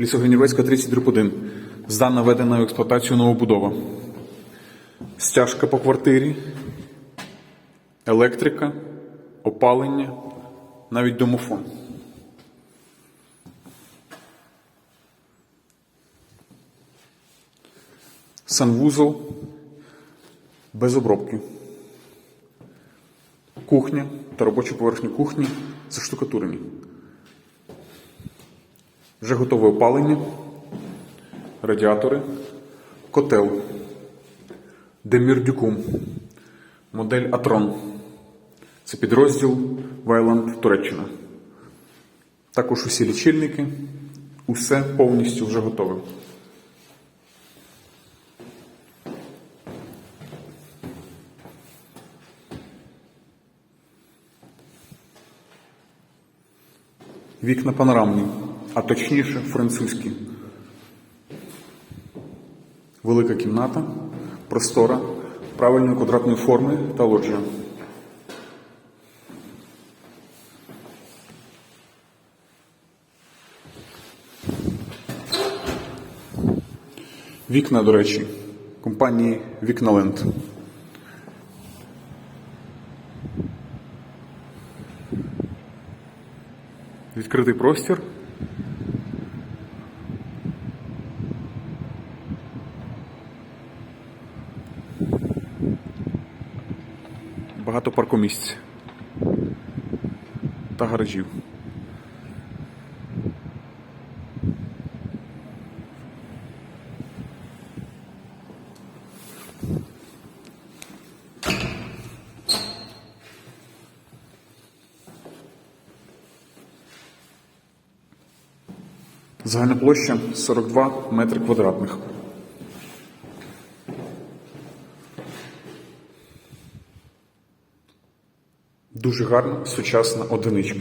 Лісогенівецька 30 1. Здана введена в експлуатацію новобудова. Стяжка по квартирі, електрика, опалення, навіть домофон. Санвузол без обробки. Кухня та робочі поверхні кухні заштукатурені. Вже готове опалення, радіатори, котел, Демірдюкум, модель Атрон. Це підрозділ Вайланд Туреччина. Також усі лічильники, усе повністю вже готове. Вікна панорамні, а точніше французькі. Велика кімната, простора, правильної квадратної форми та лоджія. Вікна, до речі, компанії Вікналенд. Відкритий простір. Багато паркомісць та гаражів. Загальна площа 42 метри квадратних. Дуже гарна сучасна одиничка.